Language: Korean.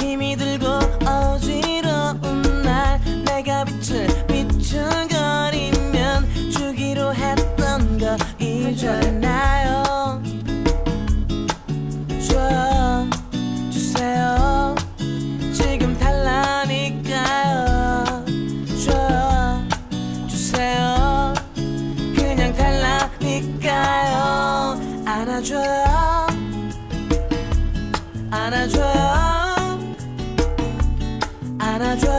힘이 들고 어지러운 날 내가 빛을 비추거리면 주기로 했던 거 잊었나요. 줘 주세요. 지금 달라니까요. 줘 주세요. 그냥 달라니까요. 안아줘요. 안아줘요. and I drive.